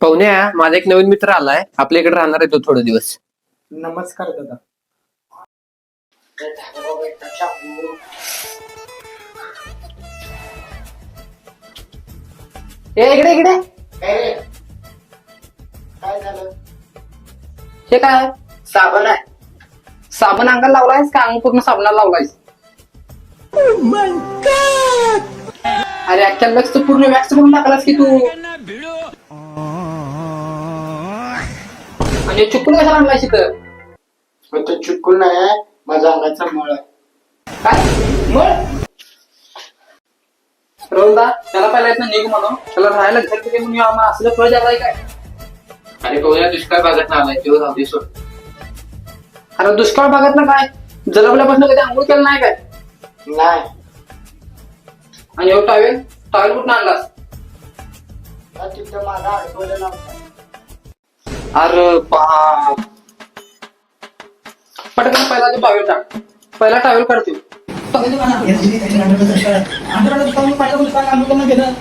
पाहुण्या माझा एक नवीन मित्र आलाय. आपल्या इकडे राहणार आहे तो थोडे दिवस. नमस्कार दादा. ए इकडे इकडे. काय झालं? हे काय? साबण आहे. साबण अंगाला लावलायस का? अंग पूर्ण साबणाला लावलायस? अरे अख्ख्या लक्ष पूर्ण वॅक्स करून टाकलास की तू? आणि चुकून कशाला आणलायस इथं मग तो चुकून नाही माझा अंगाचा मळ आहे. काय? मग त्याला पहिला येत निघ म्हणून. त्याला राहायला घर किती म्हणून आम्हाला असलं फळ द्यावाय काय? अरे पाहुण्या दुष्काळ भागात ना आलाय तेव्हा राहू दे सोड अरे दुष्काळ भागात ना काय? जलबल्यापासून कधी आंघोळ केलं नाही काय? नाही. आणि एवढं टावेल? टावेल कुठं आणलास? हा तिथं माझा अडकवलेला होता अरे बाप. पटकन पहिला ते टावेल टाक. पहिला टावेल काढतो आंध्राला पाहिजे पाहिजे काम केलं